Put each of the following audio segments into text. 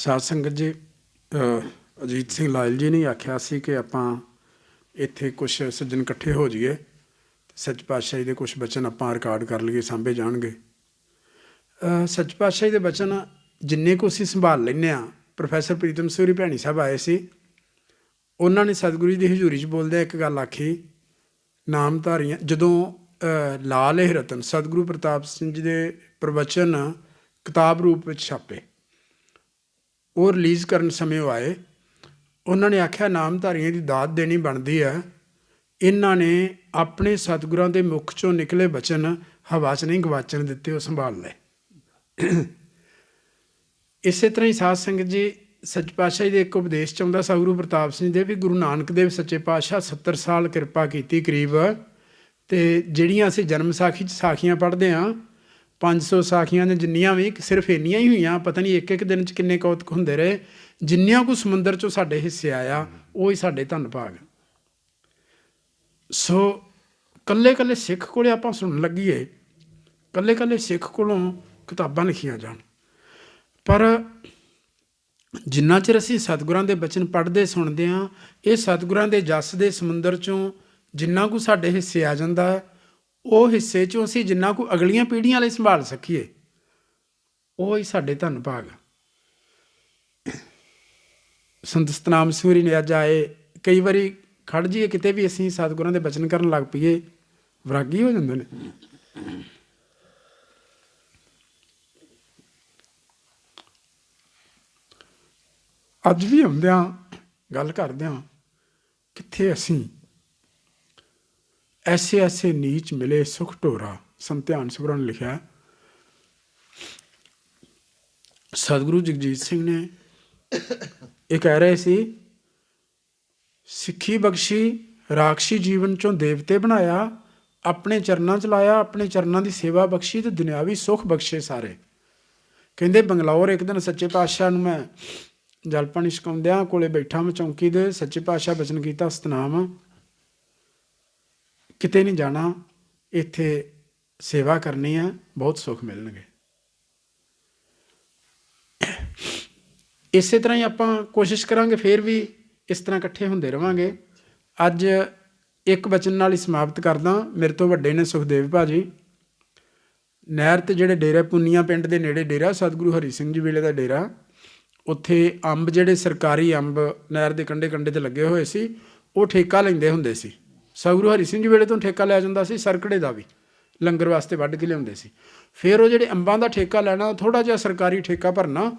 ਸਾਧ ਸੰਗਤ ਜੀ ਅਜੀਤ ਸਿੰਘ ਲਾਇਲ ਜੀ ਨੇ ਆਖਿਆ ਸੀ ਕਿ ਆਪਾਂ ਇੱਥੇ ਕੁਝ ਸੱਜਣ ਇਕੱਠੇ ਹੋ ਜਾਈਏ ਸੱਚ ਪਾਤਸ਼ਾਹੀ ਦੇ ਕੁਝ ਬਚਨ ਆਪਾਂ ਰਿਕਾਰਡ ਕਰ ਲਈਏ, ਸਾਂਭੇ ਜਾਣਗੇ। ਸੱਚ ਪਾਤਸ਼ਾਹੀ ਦੇ ਬਚਨ ਜਿੰਨੇ ਕੁ ਅਸੀਂ ਸੰਭਾਲ ਲੈਂਦੇ ਆ ਪ੍ਰੋਫੈਸਰ ਪ੍ਰੀਤਮ ਸੂਰੀ ਭੈਣੀ ਸਾਹਿਬ ਆਏ ਸੀ, ਉਹਨਾਂ ਨੇ ਸਤਿਗੁਰੂ ਜੀ ਦੀ ਹਜ਼ੂਰੀ 'ਚ ਬੋਲਦਿਆਂ ਇੱਕ ਗੱਲ ਆਖੀ, ਨਾਮਧਾਰੀਆਂ, ਜਦੋਂ ਲਾਲ ਇਹ ਰਤਨ ਸਤਿਗੁਰੂ ਪ੍ਰਤਾਪ ਸਿੰਘ ਜੀ ਦੇ ਪ੍ਰਵਚਨ ਕਿਤਾਬ ਰੂਪ ਵਿੱਚ ਛਾਪੇ ਉਹ ਰਿਲੀਜ਼ ਕਰਨ ਸਮੇਂ ਉਹ ਆਏ। ਉਹਨਾਂ ਨੇ ਆਖਿਆ, ਨਾਮਧਾਰੀਆਂ ਦੀ ਦਾਤ ਦੇਣੀ ਬਣਦੀ ਹੈ। ਇਹਨਾਂ ਨੇ ਆਪਣੇ ਸਤਿਗੁਰਾਂ ਦੇ ਮੁਖ ਚੋਂ ਨਿਕਲੇ ਬਚਨ ਹਵਾ 'ਚ ਨਹੀਂ, ਗਵਾਚਣ ਦਿੱਤੇ, ਉਹ ਸੰਭਾਲ ਲਏ। ਇਸੇ ਤਰ੍ਹਾਂ ਹੀ ਸਾਧ ਸੰਗਤ ਜੀ ਸੱਚ ਜੀ ਦੇ ਇੱਕ ਉਪਦੇਸ਼ ਚ ਆਉਂਦਾ, ਸਤਿਗੁਰੂ ਪ੍ਰਤਾਪ ਸਿੰਘ ਦੇ ਵੀ ਗੁਰੂ ਨਾਨਕ ਦੇਵ ਸੱਚੇ ਪਾਤਸ਼ਾਹ 70 ਸਾਲ ਕਿਰਪਾ ਕੀਤੀ ਕਰੀਬ। ਤੇ ਜਿਹੜੀਆਂ ਅਸੀਂ ਜਨਮ ਸਾਖੀ ਚ ਸਾਖੀਆਂ ਪੜ੍ਹਦੇ ਆ 500 ਸਾਖੀਆਂ ਨੇ ਜਿੰਨੀਆਂ ਵੀ, ਸਿਰਫ ਇੰਨੀਆਂ ਹੀ ਹੋਈਆਂ, ਪਤਾ ਨਹੀਂ ਇੱਕ ਇੱਕ ਦਿਨ ਚ ਕਿੰਨੇ ਕੌਤਕ ਹੁੰਦੇ ਰਹੇ। ਜਿੰਨੀਆਂ ਕੋ ਸਮੁੰਦਰ ਚੋਂ ਸਾਡੇ ਹਿੱਸੇ ਆਇਆ, ਉਹ ਹੀ ਸਾਡੇ ਧੰਨ ਭਾਗ। ਸੋ ਕੱਲੇ ਕੱਲੇ ਸਿੱਖ ਕੋਲੇ ਆਪਾਂ ਸੁਣਨ ਲੱਗੀਏ ਕੱਲੇ ਕੱਲੇ ਸਿੱਖ ਕੋਲੋਂ ਕਿਤਾਬਾਂ ਲਿਖੀਆਂ ਜਾਣ। ਪਰ ਜਿੰਨਾ ਚਿਰ ਅਸੀਂ ਸਤਿਗੁਰਾਂ ਦੇ ਬਚਨ ਪੜ੍ਹਦੇ, ਸੁਣਦੇ ਆ ਇਹ ਸਤਿਗੁਰਾਂ ਦੇ ਜਸ ਦੇ ਸਮੁੰਦਰ ਚੋਂ ਜਿੰਨਾ ਕੁ ਸਾਡੇ ਹਿੱਸੇ ਆ ਜਾਂਦਾ ਉਹ ਹਿੱਸੇ ਚੋਂ ਅਸੀਂ ਜਿੰਨਾ ਕੁ ਅਗਲੀਆਂ ਪੀੜ੍ਹੀਆਂ ਲਈ ਸੰਭਾਲ ਸਕੀਏ, ਉਹ ਹੀ ਸਾਡੇ ਧੰਨ ਭਾਗ ਸੰਤ ਸਤਨਾਮ ਸੂਰੀ ਨੇ ਅੱਜ ਆਏ, ਕਈ ਵਾਰੀ ਖੜ ਜੀਏ ਕਿਤੇ ਵੀ ਅਸੀਂ ਸਤਿਗੁਰਾਂ ਦੇ ਬਚਨ ਕਰਨ ਲੱਗ ਪਈਏ, ਵਿਰਾਗੀ ਹੋ ਜਾਂਦੇ ਨੇ। ਅੱਜ ਵੀ ਹੁੰਦਿਆਂ ਗੱਲ ਕਰਦਿਆਂ ਕਿੱਥੇ ਅਸੀਂ? ਐਸੇ ਐਸੇ ਨੀਚ ਮਿਲੇ ਸੁਖ ਢੋਰਾ ਸੰਤਿਆਨ ਸਭਰਾਂ ਲਿਖਿਆ ਸਤਿਗੁਰੂ ਜਗਜੀਤ ਸਿੰਘ ਨੇ ਇਹ ਕਹਿ ਰਹੇ ਸੀ, ਸਿੱਖੀ ਬਖਸ਼ੀ ਰਾਖਸ਼ੀ ਜੀਵਨ ਚੋਂ ਦੇਵਤੇ ਬਣਾਇਆ, ਆਪਣੇ ਚਰਨਾਂ ਚ ਲਾਇਆ, ਆਪਣੇ ਚਰਨਾਂ ਦੀ ਸੇਵਾ ਬਖਸ਼ੀ ਤੇ ਦੁਨਿਆਵੀ ਸੁਖ ਬਖਸ਼ੇ ਸਾਰੇ। ਕਹਿੰਦੇ ਬੰਗਲੌਰ ਇੱਕ ਦਿਨ ਸੱਚੇ ਪਾਤਸ਼ਾਹ ਨੂੰ ਮੈਂ ਜਲ ਪਾਣੀ ਛਕਾਉਂਦਿਆਂ ਕੋਲੇ ਬੈਠਾ ਮੈਂ ਚੌਂਕੀ ਦੇ ਸੱਚੇ ਪਾਤਸ਼ਾਹ ਬਚਨ ਕੀਤਾ, ਸਤਨਾਮ। ਕਿਤੇ ਨਹੀਂ ਜਾਣਾ, ਇੱਥੇ ਸੇਵਾ ਕਰਨੀ ਆ, ਬਹੁਤ ਸੁੱਖ ਮਿਲਣਗੇ। ਇਸੇ ਤਰ੍ਹਾਂ ਹੀ ਆਪਾਂ ਕੋਸ਼ਿਸ਼ ਕਰਾਂਗੇ ਫੇਰ ਵੀ ਇਸ ਤਰ੍ਹਾਂ ਇਕੱਠੇ ਹੁੰਦੇ ਰਵਾਂਗੇ। ਅੱਜ ਇੱਕ ਬਚਨ ਨਾਲ ਹੀ ਸਮਾਪਤ ਕਰਦਾ, ਮੇਰੇ ਤੋਂ ਵੱਡੇ ਨੇ ਸੁਖਦੇਵ ਭਾਜੀ। ਨਹਿਰ ਤੇ ਜਿਹੜੇ ਡੇਰਾ, ਪੁੰਨੀਆਂ ਪਿੰਡ ਦੇ ਨੇੜੇ ਡੇਰਾ, ਸਤਿਗੁਰੂ ਹਰੀ ਸਿੰਘ ਜੀ ਵੇਲੇ ਦਾ ਡੇਰਾ, ਉੱਥੇ ਅੰਬ ਜਿਹੜੇ ਸਰਕਾਰੀ ਅੰਬ ਨਹਿਰ ਦੇ ਕੰਢੇ ਕੰਢੇ ਤੇ ਲੱਗੇ ਹੋਏ ਸੀ, ਉਹ ਠੇਕਾ ਲੈਂਦੇ ਹੁੰਦੇ ਸੀ। ਸਤਿਗੁਰੂ ਹਰੀ ਸਿੰਘ ਜੀ ਵੇਲੇ ਤੋਂ ਠੇਕਾ ਲਿਆ ਜਾਂਦਾ ਸੀ, ਸਰਕੜੇ ਦਾ ਵੀ, ਲੰਗਰ ਵਾਸਤੇ ਵੱਢ ਕੇ ਲਿਆਉਂਦੇ ਸੀ। ਫਿਰ ਉਹ ਜਿਹੜੇ ਅੰਬਾਂ ਦਾ ਠੇਕਾ ਲੈਣਾ ਥੋੜਾ ਜਿਹਾ ਸਰਕਾਰੀ ਠੇਕਾ ਭਰਨਾ,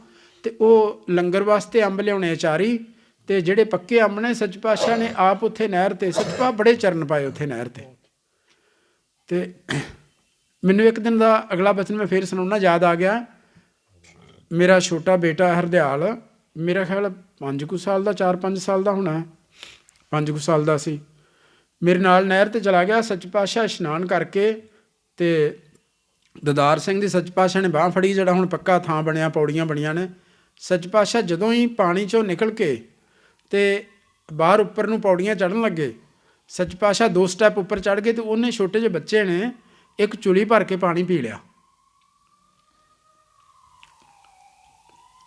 ਤੇ ਉਹ ਲੰਗਰ ਵਾਸਤੇ ਅੰਬ ਲਿਆਉਣੇ ਅਚਾਰੀ ਤੇ ਜਿਹੜੇ ਪੱਕੇ ਅੰਬ ਨੇ, ਸੱਚ ਪਾਤਸ਼ਾਹ ਨੇ ਆਪ ਉੱਥੇ ਨਹਿਰ ਤੇ, ਸੱਚ ਪਾ ਬੜੇ ਚਰਨ ਪਾਏ ਉੱਥੇ ਨਹਿਰ ਤੇ। ਤੇ ਮੈਨੂੰ ਇੱਕ ਦਿਨ ਦਾ ਅਗਲਾ ਬਚਨ ਮੈਂ ਫੇਰ ਸੁਣਾਉਣਾ, ਯਾਦ ਆ ਗਿਆ। ਮੇਰਾ ਛੋਟਾ ਬੇਟਾ ਹਰਦਿਆਲ, ਮੇਰਾ ਖਿਆਲ 5 ਕੁ ਸਾਲ ਦਾ 4-5 ਸਾਲ ਦਾ ਹੋਣਾ 5 ਕੁ ਸਾਲ ਦਾ ਸੀ। ਮੇਰੇ ਨਾਲ ਨਹਿਰ ਤੇ ਚਲਾ ਗਿਆ, ਸੱਚ ਪਾਤਸ਼ਾਹ ਇਸ਼ਨਾਨ ਕਰਕੇ ਤੇ ਦਦਾਰ ਸਿੰਘ ਦੀ ਸੱਚ ਪਾਤਸ਼ਾਹ ਨੇ ਬਾਹ ਫੜੀ, ਜਿਹੜਾ ਹੁਣ ਪੱਕਾ ਥਾਂ ਬਣਿਆ, ਪੌੜੀਆਂ ਬਣੀਆਂ ਨੇ। ਸੱਚ ਪਾਤਸ਼ਾਹ ਜਦੋਂ ਹੀ ਪਾਣੀ ਚੋਂ ਨਿਕਲ ਕੇ ਤੇ ਬਾਹਰ ਉੱਪਰ ਨੂੰ ਪੌੜੀਆਂ ਚੜਨ ਲੱਗੇ, ਸੱਚ ਪਾਤਸ਼ਾਹ ਦੋ ਸਟੈਪ ਉੱਪਰ ਚੜ ਗਏ ਤੇ ਉਹਨੇ ਛੋਟੇ ਜਿਹੇ ਬੱਚੇ ਨੇ ਇੱਕ ਚੁਲੀ ਭਰ ਕੇ ਪਾਣੀ ਪੀ ਲਿਆ।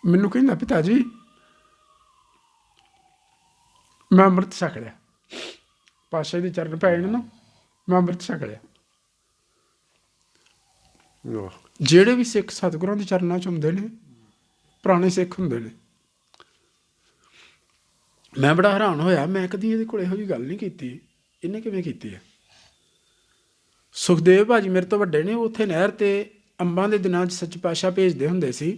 ਮੈਨੂੰ ਕਹਿੰਦਾ, ਪਿਤਾ ਜੀ, ਮੈਂ ਅੰਮ੍ਰਿਤ ਛਕ ਲਿਆ। ਪਾਸ਼ਾ ਦੇ ਚਰਨ ਪੈ ਜਾਣ ਨਾ ਮੈਂ ਅੰਮ੍ਰਿਤ ਛਕ ਲਿਆ ਜਿਹੜੇ ਵੀ ਸਿੱਖ ਸਤਿਗੁਰਾਂ ਦੇ ਚਰਨਾਂ 'ਚ ਹੁੰਦੇ ਨੇ ਪੁਰਾਣੇ ਸਿੱਖ ਹੁੰਦੇ ਨੇ। ਮੈਂ ਬੜਾ ਹੈਰਾਨ ਹੋਇਆ ਮੈਂ ਕਦੀ ਇਹਦੇ ਕੋਲ ਇਹੋ ਜਿਹੀ ਗੱਲ ਨਹੀਂ ਕੀਤੀ। ਇਹਨੇ ਕਿਵੇਂ ਕੀਤੀ ਹੈ? ਸੁਖਦੇਵ ਭਾਜੀ ਮੇਰੇ ਤੋਂ ਵੱਡੇ ਨੇ ਉੱਥੇ ਨਹਿਰ ਤੇ ਅੰਬਾਂ ਦੇ ਦਿਨਾਂ 'ਚ ਸੱਚ ਪਾਸ਼ਾ ਭੇਜਦੇ ਹੁੰਦੇ ਸੀ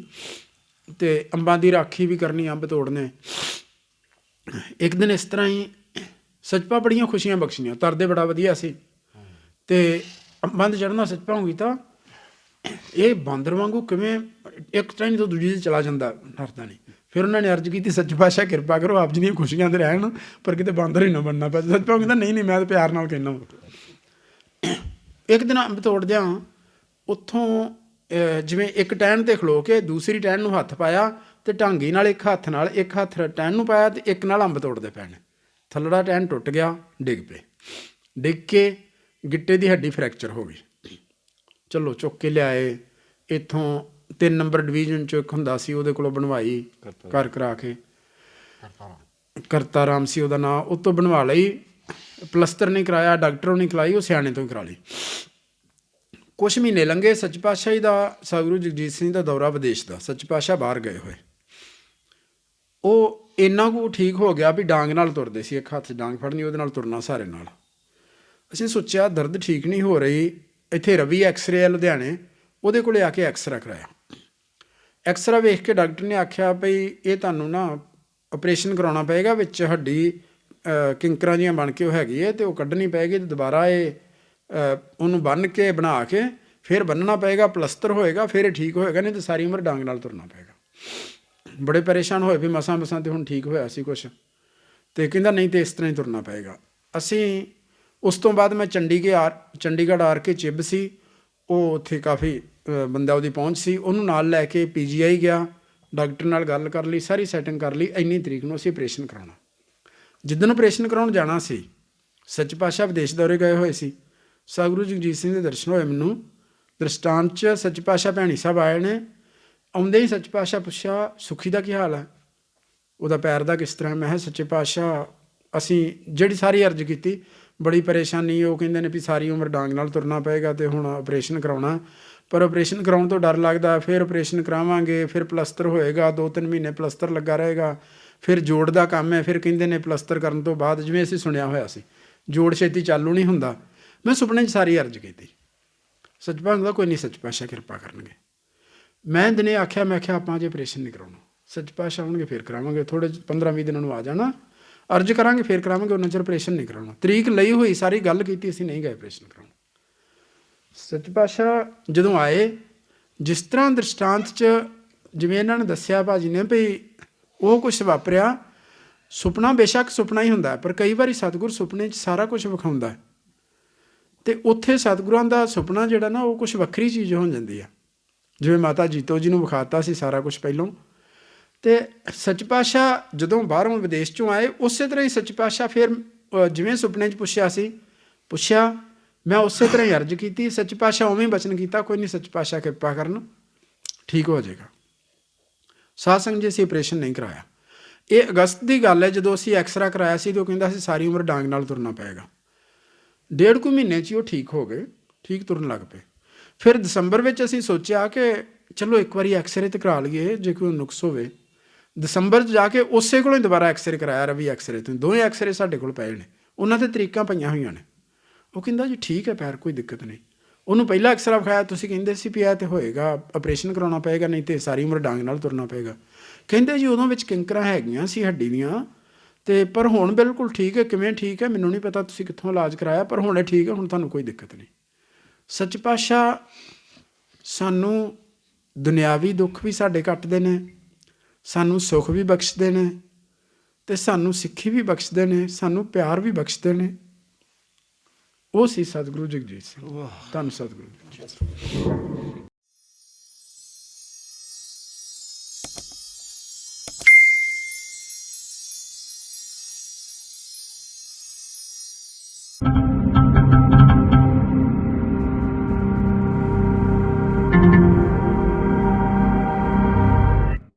ਤੇ ਅੰਬਾਂ ਦੀ ਰਾਖੀ ਵੀ ਕਰਨੀ ਅੰਬ ਤੋੜਨੇ। ਇੱਕ ਦਿਨ ਇਸ ਤਰ੍ਹਾਂ ਹੀ ਸੱਚਪਾ ਬੜੀਆਂ ਖੁਸ਼ੀਆਂ ਬਖਸ਼ੀਆਂ ਤਰਦੇ ਬੜਾ ਵਧੀਆ ਸੀ। ਤੇ ਅੰਬਾਂ ਦੇ ਚੜਨਾ ਸੱਚਪਾ ਹੋਗੀ ਤਾਂ ਇਹ ਬਾਂਦਰ ਵਾਂਗੂ ਕਿਵੇਂ ਇੱਕ ਟ੍ਰੇਨ ਤੋਂ ਦੂਜੀ ਤੇ ਚਲਾ ਜਾਂਦਾ, ਡਰਦਾ ਨਹੀਂ। ਫਿਰ ਉਹਨਾਂ ਨੇ ਅਰਜ਼ ਕੀਤੀ, ਸੱਚ ਪਾਸ਼ਾ ਕਿਰਪਾ ਕਰੋ, ਆਪ ਜੀ ਦੀਆਂ ਖੁਸ਼ੀਆਂ ਤੇ ਰਹਿਣ, ਪਰ ਕਿਤੇ ਬਾਂਦਰ ਹੀ ਨਾ ਬਣਨਾ ਪਏ। ਸੱਚਪਾ ਕਹਿੰਦਾ, ਨਹੀਂ ਨਹੀਂ, ਮੈਂ ਤਾਂ ਪਿਆਰ ਨਾਲ ਕਹਿਣਾ ਇੱਕ ਦਿਨ ਅੰਬ ਤੋੜਦਿਆਂ ਉੱਥੋਂ ਜਿਵੇਂ ਇੱਕ ਟਹਿਣ ਤੇ ਖਲੋ ਕੇ ਦੂਸਰੀ ਟਹਿਣ ਨੂੰ ਹੱਥ ਪਾਇਆ ਤੇ ਢਾਂਗੀ ਨਾਲ ਇੱਕ ਹੱਥ ਨਾਲ, ਇੱਕ ਹੱਥ ਟਹਿਣ ਨੂੰ ਪਾਇਆ ਤੇ ਇੱਕ ਨਾਲ ਅੰਬ ਤੋੜਦੇ ਪੈਣੇ ਥੱਲੜਾ ਟਹਿਣ ਟੁੱਟ ਗਿਆ ਡਿੱਗ ਪਏ। ਡਿੱਗ ਕੇ ਗਿੱਟੇ ਦੀ ਹੱਡੀ ਫ੍ਰੈਕਚਰ ਹੋ ਗਈ। ਚਲੋ ਚੁੱਕ ਕੇ ਲਿਆਏ। ਇੱਥੋਂ ਤਿੰਨ ਨੰਬਰ ਡਿਵੀਜ਼ਨ ਚ ਇੱਕ ਹੁੰਦਾ ਸੀ ਉਹਦੇ ਕੋਲੋਂ ਬਣਵਾਈ ਕਰ ਕਰਾ ਕੇ। ਕਰਤਾ ਰਾਮ ਸੀ ਉਹਦਾ ਨਾਮ ਉਹ ਤੋਂ ਬਣਵਾ ਲਈ। ਪਲਸਤਰ ਨਹੀਂ ਕਰਾਇਆ ਡਾਕਟਰੋਂ ਨਹੀਂ ਕਰਾਈ ਉਹ ਸਿਆਣੇ ਤੋਂ ਕਰਾ ਲਈ। ਕੁਛ ਮਹੀਨੇ ਲੰਘੇ ਸੱਚ ਪਾਤਸ਼ਾਹੀ ਦਾ ਸਤਿਗੁਰੂ ਜਗਜੀਤ ਸਿੰਘ ਦਾ ਦੌਰਾ ਵਿਦੇਸ਼ ਦਾ। ਸੱਚ ਪਾਤਸ਼ਾਹ ਬਾਹਰ ਗਏ ਹੋਏ। ਉਹ ਇੰਨਾ ਕੁ ਠੀਕ ਹੋ ਗਿਆ ਵੀ ਡਾਂਗ ਨਾਲ ਤੁਰਦੇ ਸੀ, ਇੱਕ ਹੱਥ 'ਚ ਡਾਂਗ ਫੜਨੀ, ਉਹਦੇ ਨਾਲ ਤੁਰਨਾ ਸਾਰੇ ਨਾਲ। ਅਸੀਂ ਸੋਚਿਆ ਦਰਦ ਠੀਕ ਨਹੀਂ ਹੋ ਰਹੀ, ਇੱਥੇ ਰਵੀ ਐਕਸ-ਰੇ ਹੈ ਲੁਧਿਆਣੇ, ਉਹਦੇ ਕੋਲੇ ਆ ਕੇ ਐਕਸਰਾ ਕਰਾਇਆ। ਐਕਸਰਾ ਵੇਖ ਕੇ ਡਾਕਟਰ ਨੇ ਆਖਿਆ ਭਈ ਇਹ ਤੁਹਾਨੂੰ ਨਾ ਆਪਰੇਸ਼ਨ ਕਰਾਉਣਾ ਪਏਗਾ, ਵਿੱਚ ਹੱਡੀ ਕਿੰਕਰਾਂ ਜੀਆਂ ਬਣ ਕੇ ਉਹ ਹੈਗੀ ਹੈ ਤੇ ਉਹ ਕੱਢਣੀ ਪਏਗੀ ਤੇ ਦੁਬਾਰਾ ਇਹ ਉਹਨੂੰ ਬੰਨ ਕੇ, ਬਣਾ ਕੇ, ਫਿਰ ਬੰਨਣਾ ਪਏਗਾ, ਪਲਸਤਰ ਹੋਏਗਾ, ਫਿਰ ਇਹ ਠੀਕ ਹੋਏਗਾ, ਨਹੀਂ ਤੇ ਸਾਰੀ ਉਮਰ ਡਾਂਗ ਨਾਲ ਤੁਰਨਾ ਪਏਗਾ। ਬੜੇ ਪਰੇਸ਼ਾਨ ਹੋਏ ਵੀ ਮਸਾਂ ਮਸਾਂ ਤੇ ਹੁਣ ਠੀਕ ਹੋਇਆ ਸੀ ਕੁਛ। ਤੇ ਕਹਿੰਦਾ ਨਹੀਂ ਤੇ ਇਸ ਤਰ੍ਹਾਂ ਹੀ ਤੁਰਨਾ ਪਏਗਾ। ਅਸੀਂ ਉਸ ਤੋਂ ਬਾਅਦ ਮੈਂ Chandigarh R Chandigarh R K Chibb ਸੀ। ਉਹ ਉੱਥੇ ਕਾਫੀ ਬੰਦਾ ਉਹਦੀ ਪਹੁੰਚ ਸੀ। ਉਹਨੂੰ ਨਾਲ ਲੈ ਕੇ ਪੀਜੀਆਈ ਗਿਆ। ਡਾਕਟਰ ਨਾਲ ਗੱਲ ਕਰ ਲਈ, ਸਾਰੀ ਸੈਟਿੰਗ ਕਰ ਲਈ। ਇੰਨੀ ਤਰੀਕ ਨੂੰ ਅਸੀਂ ਆਪਰੇਸ਼ਨ ਕਰਾਉਣਾ। ਜਿੱਦਣ ਆਪਰੇਸ਼ਨ ਕਰਾਉਣ ਜਾਣਾ ਸੀ, ਸੱਚ ਪਾਤਸ਼ਾਹ ਵਿਦੇਸ਼ ਦੌਰੇ ਗਏ ਹੋਏ ਸੀ। ਸਤਿਗੁਰੂ ਜਗਜੀਤ ਸਿੰਘ ਦੇ ਦਰਸ਼ਨ ਹੋਏ ਮੈਨੂੰ। ਦ੍ਰਿਸ਼ਟਾਂਤ ਚ ਸੱਚ ਪਾਤਸ਼ਾਹ ਭੈਣੀ ਸਾਹਿਬ ਆਏ ਨੇ। ਆਉਂਦੇ ਹੀ ਸੱਚ ਪਾਤਸ਼ਾਹ ਪੁੱਛਿਆ, ਸੁਖੀ ਦਾ ਕੀ ਹਾਲ ਹੈ? ਉਹਦਾ ਪੈਰ ਦਾ ਕਿਸ ਤਰ੍ਹਾਂ? ਮੈਂ ਕਿਹਾ, ਸੱਚੇ ਪਾਤਸ਼ਾਹ, ਅਸੀਂ ਜਿਹੜੀ ਸਾਰੀ ਅਰਜ਼ ਕੀਤੀ, ਬੜੀ ਪਰੇਸ਼ਾਨੀ, ਉਹ ਕਹਿੰਦੇ ਨੇ ਵੀ ਸਾਰੀ ਉਮਰ ਡਾਂਗ ਨਾਲ ਤੁਰਨਾ ਪਏਗਾ ਤੇ ਹੁਣ ਆਪਰੇਸ਼ਨ ਕਰਾਉਣਾ ਪਰ ਆਪਰੇਸ਼ਨ ਕਰਾਉਣ ਤੋਂ ਡਰ ਲੱਗਦਾ ਫਿਰ ਆਪਰੇਸ਼ਨ ਕਰਾਵਾਂਗੇ, ਫਿਰ ਪਲਸਤਰ ਹੋਏਗਾ 2-3 ਮਹੀਨੇ ਪਲਸਤਰ ਲੱਗਾ ਰਹੇਗਾ, ਫਿਰ ਜੋੜ ਦਾ ਕੰਮ ਹੈ, ਫਿਰ ਕਹਿੰਦੇ ਨੇ ਪਲਸਤਰ ਕਰਨ ਤੋਂ ਬਾਅਦ ਜਿਵੇਂ ਅਸੀਂ ਸੁਣਿਆ ਹੋਇਆ ਸੀ, ਜੋੜ ਛੇਤੀ ਚਾਲੂ ਨਹੀਂ ਹੁੰਦਾ। ਮੈਂ ਸੁਪਨੇ 'ਚ ਸਾਰੀ ਅਰਜ਼ ਕੀਤੀ। ਸੱਚ ਦਾ ਕੋਈ ਨਹੀਂ, ਸੱਚ ਪਾਤਸ਼ਾਹ ਕਿਰਪਾ ਕਰਨਗੇ। ਮੈਂ ਦਿਨੇ ਆਖਿਆ, ਮੈਂ ਆਖਿਆ, ਆਪਾਂ ਜੇ ਆਪਰੇਸ਼ਨ ਨਹੀਂ ਕਰਾਉਣਾ। ਸੱਚ ਪਾਤਸ਼ਾਹ ਆਉਣਗੇ ਫੇਰ ਕਰਾਵਾਂਗੇ। ਥੋੜੇ 15 20 ਦਿਨਾਂ ਨੂੰ ਆ ਜਾਣਾ। ਅਰਜ ਕਰਾਂਗੇ, ਫੇਰ ਕਰਾਵਾਂਗੇ, ਉਹਨਾਂ ਚਿਰ ਆਪਰੇਸ਼ਨ ਨਹੀਂ ਕਰਾਉਣਾ। ਤਰੀਕ ਲਈ ਹੋਈ, ਸਾਰੀ ਗੱਲ ਕੀਤੀ, ਅਸੀਂ ਨਹੀਂ ਗਏ ਆਪਰੇਸ਼ਨ ਕਰਾਉਣ। ਸੱਚ ਪਾਤਸ਼ਾਹ, ਜਦੋਂ ਆਏ, ਜਿਸ ਤਰ੍ਹਾਂ ਦ੍ਰਿਸ਼ਟਾਂਤ ਚ ਜਿਵੇਂ ਇਹਨਾਂ ਨੇ ਦੱਸਿਆ ਭਾਜੀ ਨੇ ਵੀ ਉਹ ਕੁਝ ਵਾਪਰਿਆ, ਸੁਪਨਾ ਬੇਸ਼ੱਕ ਸੁਪਨਾ ਹੀ ਹੁੰਦਾ, ਪਰ ਕਈ ਵਾਰੀ ਸਤਿਗੁਰ ਸੁਪਨੇ 'ਚ ਸਾਰਾ ਕੁਝ ਵਿਖਾਉਂਦਾ ਹੈ। ਤੇ ਉੱਥੇ ਸਤਿਗੁਰਾਂ ਦਾ ਸੁਪਨਾ ਜਿਹੜਾ ਨਾ, ਉਹ ਕੁਝ ਵੱਖਰੀ ਚੀਜ਼ ਹੋ ਜਾਂਦੀ ਆ ਜਿਵੇਂ ਮਾਤਾ ਜੀਤੋ ਜੀ ਨੂੰ ਵਿਖਾਤਾ ਸੀ ਸਾਰਾ ਕੁਝ ਪਹਿਲੋਂ। ਤੇ ਸੱਚ ਪਾਤਸ਼ਾਹ ਜਦੋਂ ਬਾਹਰੋਂ ਵਿਦੇਸ਼ ਚੋਂ ਆਏ, ਉਸੇ ਤਰ੍ਹਾਂ ਹੀ ਸੱਚ ਪਾਤਸ਼ਾਹ ਫਿਰ ਜਿਵੇਂ ਸੁਪਨੇ 'ਚ ਪੁੱਛਿਆ ਸੀ, ਪੁੱਛਿਆ, ਮੈਂ ਉਸੇ ਤਰ੍ਹਾਂ ਹੀ ਅਰਜ਼ ਕੀਤੀ, ਸੱਚ ਪਾਤਸ਼ਾਹ ਉਵੇਂ ਹੀ ਬਚਨ ਕੀਤਾ, ਕੋਈ ਨਹੀਂ ਸੱਚ ਪਾਤਸ਼ਾਹ ਕਿਰਪਾ ਕਰਨ, ਠੀਕ ਹੋ ਜਾਏਗਾ। ਸਾਧ ਸੰਗਤ ਜੀ, ਅਸੀਂ ਆਪਰੇਸ਼ਨ ਨਹੀਂ ਕਰਾਇਆ। ਇਹ ਅਗਸਤ ਦੀ ਗੱਲ ਹੈ, ਜਦੋਂ ਅਸੀਂ ਐਕਸਰਾ ਕਰਾਇਆ ਸੀ, ਤੇ ਉਹ ਕਹਿੰਦਾ ਸੀ ਸਾਰੀ ਉਮਰ ਡਾਂਗ ਨਾਲ ਤੁਰਨਾ ਪਏਗਾ। ਡੇਢ ਕੁ ਮਹੀਨੇ 'ਚ ਹੀ ਉਹ ਠੀਕ ਹੋ ਗਏ, ਠੀਕ ਤੁਰਨ ਲੱਗ ਪਏ। ਫਿਰ ਦਸੰਬਰ ਵਿੱਚ ਅਸੀਂ ਸੋਚਿਆ ਕਿ ਚਲੋ ਇੱਕ ਵਾਰੀ ਐਕਸਰੇ ਤੇ ਕਰਾ ਲਈਏ, ਜੇ ਕੋਈ ਨੁਕਸ ਹੋਵੇ। ਦਸੰਬਰ 'ਚ ਜਾ ਕੇ ਉਸੇ ਕੋਲੋਂ ਹੀ ਦੁਬਾਰਾ ਐਕਸਰੇ ਕਰਾਇਆ ਰਵੀ ਐਕਸਰੇ ਤੋਂ। ਦੋਵੇਂ ਐਕਸਰੇ ਸਾਡੇ ਕੋਲ ਪਏ ਨੇ। ਉਹਨਾਂ ਤੇ ਤਰੀਕਾਂ ਪਈਆਂ ਹੋਈਆਂ ਨੇ। ਉਹ ਕਹਿੰਦਾ ਜੀ ਠੀਕ ਹੈ ਪੈਰ, ਕੋਈ ਦਿੱਕਤ ਨਹੀਂ। ਉਹਨੂੰ ਪਹਿਲਾ ਐਕਸਰਾ ਵਿਖਾਇਆ, ਤੁਸੀਂ ਕਹਿੰਦੇ ਸੀ ਵੀ ਇਹ ਤੇ ਹੋਏਗਾ ਆਪਰੇਸ਼ਨ ਕਰਾਉਣਾ ਪਏਗਾ, ਨਹੀਂ ਤੇ ਸਾਰੀ ਉਮਰ ਡਾਂਗ ਨਾਲ ਤੁਰਨਾ ਪਏਗਾ। ਕਹਿੰਦੇ ਜੀ ਉਦੋਂ ਵਿੱਚ ਕਿੰਕਰਾਂ ਹੈਗੀਆਂ ਸੀ ਹੱਡੀ ਦੀਆਂ, ਤੇ ਪਰ ਹੁਣ ਬਿਲਕੁਲ ਠੀਕ ਹੈ, ਕਿਵੇਂ ਠੀਕ ਹੈ, ਮੈਨੂੰ ਨਹੀਂ ਪਤਾ ਤੁਸੀਂ ਕਿੱਥੋਂ ਇਲਾਜ ਕਰਾਇਆ, ਪਰ ਹੁਣ ਇਹ ਠੀਕ ਹੈ, ਹੁਣ ਤੁਹਾਨੂੰ ਕੋਈ ਦਿੱਕਤ ਨਹੀਂ। ਸੱਚ ਪਾਤਸ਼ਾਹ ਸਾਨੂੰ ਦੁਨਿਆਵੀ ਦੁੱਖ ਵੀ ਸਾਡੇ ਕੱਟਦੇ ਨੇ ਸਾਨੂੰ ਸੁੱਖ ਵੀ ਬਖਸ਼ਦੇ ਨੇ ਤੇ ਸਾਨੂੰ ਸਿੱਖੀ ਵੀ ਬਖਸ਼ਦੇ ਨੇ ਸਾਨੂੰ ਪਿਆਰ ਵੀ ਬਖਸ਼ਦੇ ਨੇ। ਉਹ ਸੀ ਸਤਿਗੁਰੂ ਜਗਜੀਤ ਸਿੰਘ। ਧੰਨ ਸਤਿਗੁਰੂ ਜੀ